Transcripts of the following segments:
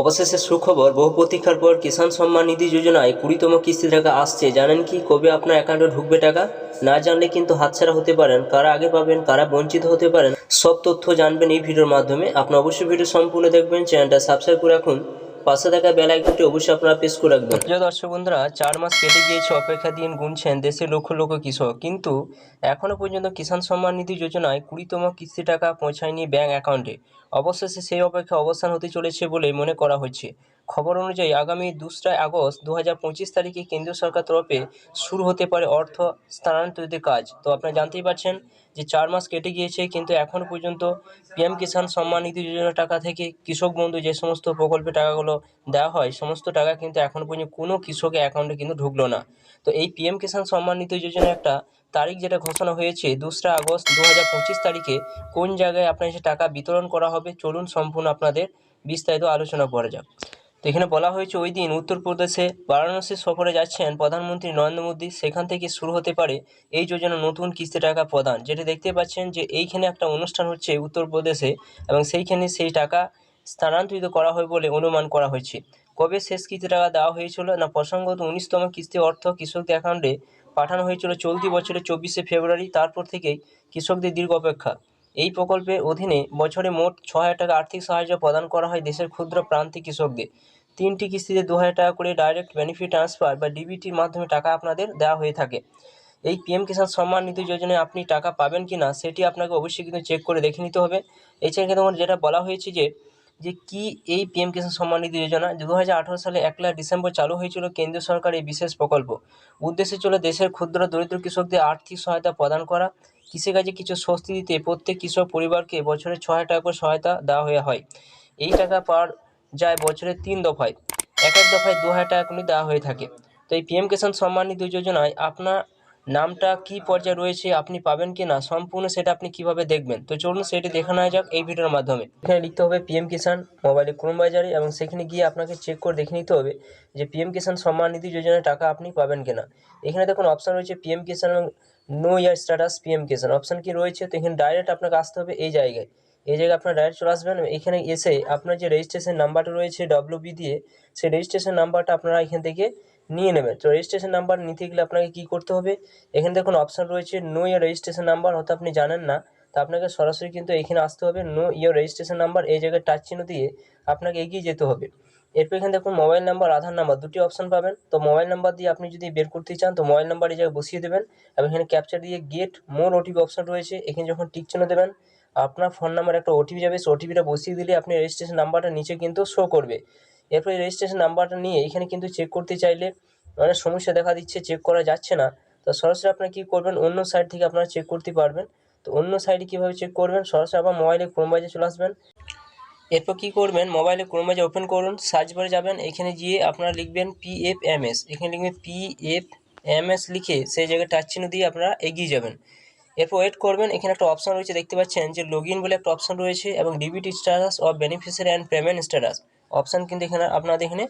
অবশেষে সুখবর, বহু প্রতীক্ষার পর কিষাণ সম্মান নিধি যোজনায় কুড়িতম কিস্তি টাকা আসছে। জানেন কি? কবে আপনার অ্যাকাউন্টে ঢুকবে টাকা? না জানলে কিন্তু হাতছাড়া হতে পারেন। কারা আগে পাবেন, কারা বঞ্চিত হতে পারেন, সব তথ্য জানবেন এই ভিডিওর মাধ্যমে। আপনি অবশ্যই ভিডিও সম্পূর্ণ দেখবেন। চ্যানেলটা সাবস্ক্রাইব করে রাখুন। পাশে থাকা বেল আইকনটি অবশ্যই আপনারা প্রেস করে রাখবেন। প্রিয় দর্শক বন্ধুরা, চার মাস কেটে গিয়েছে, অপেক্ষা দিন গুনছেন দেশের লক্ষ লক্ষ কৃষক। কিন্তু এখনও পর্যন্ত কিষাণ সম্মান নিধি যোজনায় কুড়িতম কিস্তি টাকা পৌঁছায়নি ব্যাঙ্ক অ্যাকাউন্টে। অবশেষে সেই অপেক্ষা অবস্থান হতে চলেছে বলে মনে করা হচ্ছে। খবর অনুযায়ী আগামী দোসরা আগস্ট দু হাজার পঁচিশ তারিখে কেন্দ্রীয় সরকার তরফে শুরু হতে পারে অর্থ স্থানান্তরিতের কাজ। তো আপনারা জানতেই পারছেন যে চার মাস কেটে গিয়েছে, কিন্তু এখন পর্যন্ত পিএম কিষাণ সম্মান নিধি যোজনার টাকা থেকে কৃষক বন্ধু যে সমস্ত প্রকল্পে টাকাগুলো দেওয়া হয়, সমস্ত টাকা কিন্তু এখন পর্যন্ত কোনো কৃষকের অ্যাকাউন্টে কিন্তু ঢুকলো না। তো এই পিএম কিষাণ সম্মান নিধি যোজনা একটা তারিখ যেটা ঘোষণা হয়েছে, দোসরা আগস্ট দু হাজার পঁচিশ তারিখে কোন জায়গায় আপনার সে টাকা বিতরণ করা হবে, চলুন সম্পূর্ণ আপনাদের বিস্তারিত আলোচনা করা যাক। এখানে বলা হয়েছে, ওই দিন উত্তরপ্রদেশে বারাণসী সফরে যাচ্ছেন প্রধানমন্ত্রী নরেন্দ্র মোদী। সেখান থেকে শুরু হতে পারে এই যোজনা নতুন কিস্তি টাকা প্রদান, যেটা দেখতে পাচ্ছেন যে এইখানে একটা অনুষ্ঠান হচ্ছে উত্তরপ্রদেশে এবং সেইখানে সেই টাকা স্থানান্তরিত করা হয় বলে অনুমান করা হয়েছে। কবে শেষ কিস্তি টাকা দেওয়া হয়েছিল না প্রসঙ্গত উনিশতম কিস্তি অর্থ কৃষকদের অ্যাকাউন্টে পাঠানো হয়েছিল চলতি বছরের চব্বিশে ফেব্রুয়ারি, তারপর থেকেই কৃষকদের দীর্ঘ অপেক্ষা। এই প্রকল্পের অধীনে বছরে মোট ছ হাজার টাকা আর্থিক সাহায্য প্রদান করা হয় দেশের ক্ষুদ্র প্রান্তিক কৃষকদের। তিনটি কিস্তিতে দু হাজার টাকা করে ডাইরেক্ট বেনিফিট ট্রান্সফার বা ডিবিটির মাধ্যমে টাকা আপনাদের দেওয়া হয়ে থাকে। এই পিএম কিষাণ সম্মান নিধি যোজনায় আপনি টাকা পাবেন কি না, সেটি আপনাকে অবশ্যই কিন্তু চেক করে দেখে নিতে হবে। এছাড়া কিন্তু যেটা বলা হয়েছে যে যে কি এই পিএম কিষাণ সম্মান নিধি যোজনা দু হাজার আঠারো সালে একলা ডিসেম্বর চালু হয়েছিল কেন্দ্রীয় সরকার এই বিশেষ প্রকল্প। উদ্দেশ্য ছিল দেশের ক্ষুদ্র দরিদ্র কৃষকদের আর্থিক সহায়তা প্রদান করা, কৃষিকাজে কিছু স্বস্তি দিতে প্রত্যেক কৃষক পরিবারকে বছরে ছ হাজার টাকা করে সহায়তা দেওয়া হয়ে হয়। এই টাকা পাওয়ার যায় বছরে তিন দফায়। এক এক দফায় দু হাজার টাকা করে দেওয়া হয়ে থাকে। তো এই পিএম কিষাণ সম্মান নিধি যোজনায় আপনার নামটা কী পর্যায়ে রয়েছে, আপনি পাবেন কি না, সম্পূর্ণ সেটা আপনি কীভাবে দেখবেন? তো চলুন সেটি দেখে নেওয়া যাক এই ভিডিওর মাধ্যমে। এখানে লিখতে হবে পিএম কিষাণ মোবাইলে ক্রোম বাজারে এবং সেখানে গিয়ে আপনাকে চেক করে দেখে নিতে হবে যে পিএম কিষাণ সম্মান নিধি যোজনার টাকা আপনি পাবেন কিনা এখানে দেখুন অপশান রয়েছে পিএম কিষাণ এবং know your status PM Kisan option কি রয়েছে? তো এখানে ডাইরেক্ট আপনাকে আসতে হবে এই জায়গায়। এই জায়গায় আপনার ডাইরেক্ট চলে আসবেন। এখানে এসে আপনার যে রেজিস্ট্রেশন নাম্বারটা রয়েছে ডব্লিউ বি দিয়ে, সেই রেজিস্ট্রেশন নাম্বারটা আপনারা এখান থেকে নিয়ে নেবেন। তো রেজিস্ট্রেশন নাম্বার নিতে গেলে আপনাকে কী করতে হবে? এখানে দেখুন অপশান রয়েছে নো ইয়ার রেজিস্ট্রেশন নাম্বার হয়তো আপনি জানেন না। তো আপনাকে সরাসরি কিন্তু এখানে আসতে হবে নো ইয়ার রেজিস্ট্রেশন নাম্বার এই জায়গায় টাচ চিহ্ন দিয়ে আপনাকে এগিয়ে যেতে হবে। এরপর এখানে দেখুন মোবাইল নাম্বার আধার নাম্বার দুটি অপশান পাবেন। তো মোবাইল নাম্বার দিয়ে আপনি যদি বের করতে চান, তো মোবাইল নাম্বার এই জায়গায় বসিয়ে দেবেন। এবং এখানে ক্যাপচার দিয়ে গেট মোর ওটিপি অপশান রয়েছে। এখানে যখন টিক চিহ্ন দেবেন আপনার ফোন নাম্বার একটা ওটিপি যাবে, সেই ওটিপিটা বসিয়ে দিলে আপনি রেজিস্ট্রেশন নাম্বারটা নিচে কিন্তু শো করবে। এরপর রেজিস্ট্রেশন নাম্বারটা নিয়ে এখানে কিন্তু চেক করতে চাইলে অনেক সমস্যা দেখা দিচ্ছে চেক করা যাচ্ছে না। তো সরাসরি আপনারা কী করবেন? অন্য সাইট থেকে আপনারা চেক করতে পারবেন। তো অন্য সাইডে কীভাবে চেক করবেন? সরাসরি আবার মোবাইলে ক্রোম বাজে চলে আসবেন। এরপর কী করবেন? মোবাইলে ক্রোম বাজে ওপেন করুন সার্চ বারে যাবেন। এখানে গিয়ে আপনারা লিখবেন পি এফ এম এস এখানে লিখবেন পি এফ এম এস লিখে সেই জায়গায় টাচ চিহ্ন দিয়ে আপনারা এগিয়ে যাবেন। এরপর ওয়েট করবেন, এখানে একটা অপশন রয়েছে, দেখতে পাচ্ছেন যে লগ বলে একটা অপশন রয়েছে এবং DBT status of beneficiary and payment status option কিন্তু এখানে আপনাদের এখানে,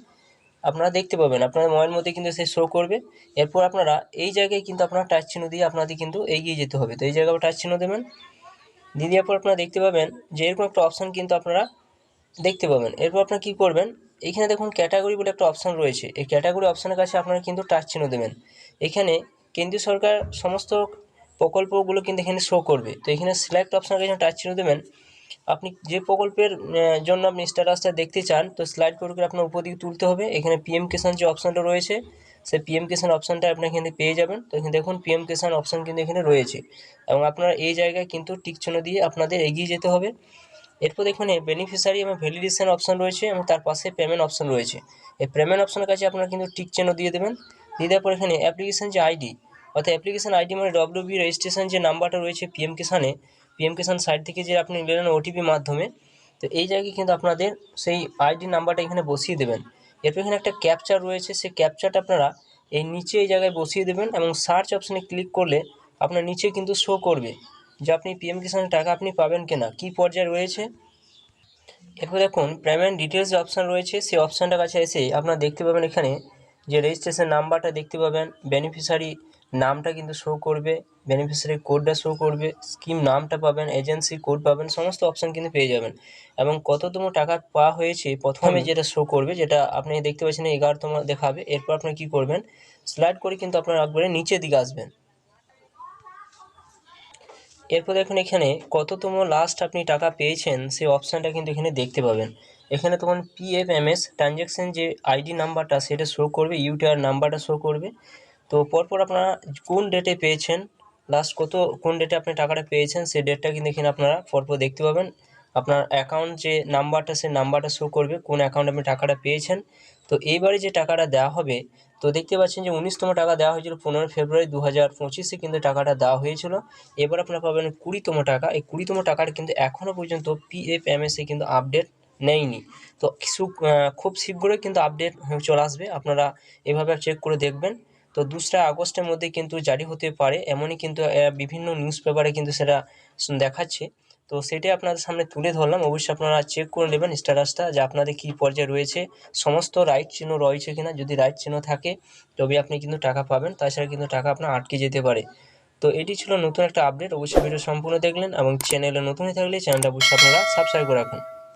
আপনারা দেখতে পাবেন, আপনাদের মোবাইল মধ্যে কিন্তু সে শো করবে। এরপর আপনারা এই জায়গায় কিন্তু আপনারা টাচ চিহ্ন দিয়ে আপনাদের কিন্তু এগিয়ে যেতে হবে। তো এই জায়গায় টাচ চিহ্ন দেবেন, দিয়ে দেওয়ার পর আপনারা দেখতে পাবেন যে এরকম একটা অপশান কিন্তু আপনারা দেখতে পাবেন। এরপর আপনারা কী করবেন, এখানে দেখুন ক্যাটাগরি বলে একটা অপশান রয়েছে। এই ক্যাটাগরি অপশানের কাছে আপনারা কিন্তু টাচ চিহ্ন দেবেন। এখানে কেন্দ্রীয় সরকার সমস্ত প্রকল্পগুলো কিন্তু এখানে শো করবে। তো এখানে সিলেক্ট অপশানের কাছে টাচ চিহ্ন দেবেন। আপনি যে প্রকল্পের জন্য আপনি স্ট্যাটাসটা দেখতে চান, তো স্লাইড করে করে আপনার উপর দিকে তুলতে হবে। এখানে পিএম কিষাণ যে অপশানটা রয়েছে, সেই পিএম কিষাণ অপশানটা আপনি এখানে পেয়ে যাবেন। তো এখানে দেখুন পিএম কিষাণ অপশান কিন্তু এখানে রয়েছে। এবং আপনারা এই জায়গায় কিন্তু টিক চিহ্ন দিয়ে আপনাদের এগিয়ে যেতে হবে। এরপর এখানে বেনিফিশিয়ারি এবং ভ্যালিডেশন অপশান রয়েছে এবং তার পাশে পেমেন্ট অপশান রয়েছে। এই পেমেন্ট অপশানের কাছে আপনারা কিন্তু টিক চিহ্ন দিয়ে দেবেন। দিয়ে দেওয়ার পর এখানে অ্যাপ্লিকেশান যে আইডি অর্থাৎ অ্যাপ্লিকেশান আইডি মানে ডব্লিউ বি রেজিস্ট্রেশন যে নাম্বারটা রয়েছে পিএম কিষানে পিএম কিষান সাইট থেকে যে আপনি নিলেন ওটিপি মাধ্যমে, তো এই জায়গায় কিন্তু আপনাদের সেই আইডি নাম্বারটা এখানে বসিয়ে দেবেন। এরপর এখানে একটা ক্যাপচার রয়েছে, সেই ক্যাপচারটা আপনারা এই নিচে এই জায়গায় বসিয়ে দেবেন এবং সার্চ অপশানে ক্লিক করলে আপনার নিচে কিন্তু শো করবে যে আপনি পিএম কিষানের টাকা আপনি পাবেন কিনা, কী পর্যায়ে রয়েছে। এরপর দেখুন পেমেন্ট ডিটেলস যে অপশান রয়েছে, সেই অপশানটার কাছে এসে আপনারা দেখতে পাবেন এখানে যে রেজিস্ট্রেশন নাম্বারটা দেখতে পাবেন বেনিফিশিয়ারি নামটা কিন্তু শো করবে বেনিফিশিয়ারি কোডটা শো করবে স্কিম নামটা পাবেন এজেন্সি কোড পাবেন সমস্ত অপশান কিন্তু পেয়ে যাবেন। এবং কততম টাকা পাওয়া হয়েছে প্রথমে যেটা শো করবে যেটা আপনি দেখতে পাচ্ছেন এগারোতম দেখাবে এরপর আপনি কী করবেন স্লাইড করে কিন্তু আপনার একবারে নিচের দিকে আসবেন। এরপর দেখুন এখানে কততম লাস্ট আপনি টাকা পেয়েছেন সেই অপশানটা কিন্তু এখানে দেখতে পাবেন। এখানে তখন পিএফএমএস ট্রানজ্যাকশন যে আইডি নাম্বারটা সেটা শো করবে ইউটিআর নাম্বারটা শো করবে। তো পরপর আপনারা কোন ডেটে পেয়েছেন? লাস্ট কত, কোন ডেটে আপনি টাকাটা পেয়েছেন? সেই ডেটটা কিন্তু এখানে আপনারা? পরপর দেখতে পাবেন। আপনার অ্যাকাউন্ট যে নাম্বারটা সেই নাম্বারটা শো করবে কোন অ্যাকাউন্টে আপনি টাকাটা পেয়েছেন। তো এইবারে যে টাকাটা দেওয়া হবে, তো দেখতে পাচ্ছেন যে উনিশতম টাকা দেওয়া হয়েছিল পনেরোই ফেব্রুয়ারি দু হাজার পঁচিশে কিন্তু টাকাটা দেওয়া হয়েছিল। এবার আপনারা পাবেন কুড়িতম টাকা। এই কুড়িতম টাকাটা কিন্তু এখনও পর্যন্ত পিএফএমএসে কিন্তু আপডেট নেয়নি। তো খুব শীঘ্রই কিন্তু আপডেট চলে আসবে। আপনারা এভাবে চেক করে দেখবেন। তো দোসরা আগস্টের মধ্যে কিন্তু জারি হতে পারে। এমনই কিন্তু বিভিন্ন নিউজ পেপারে কিন্তু সেটা দেখাচ্ছে। তো সেটাই আপনাদের সামনে তুলে ধরলাম। অবশ্যই আপনারা চেক করে নেবেন স্ট্যাটাসটা যে আপনাদের কী পর্যায়ে রয়েছে। সমস্ত রাইট চিহ্ন রয়েছে কিনা, যদি রাইট চিহ্ন থাকে, তবে আপনি কিন্তু টাকা পাবেন। তাছাড়া কিন্তু টাকা আপনার আটকে যেতে পারে। তো এটি ছিল নতুন একটা আপডেট অবশ্যই ভিডিও সম্পূর্ণ দেখলেন এবং চ্যানেলে নতুন হয়ে থাকলে চ্যানেলটা অবশ্যই আপনারা সাবস্ক্রাইব করে রাখুন।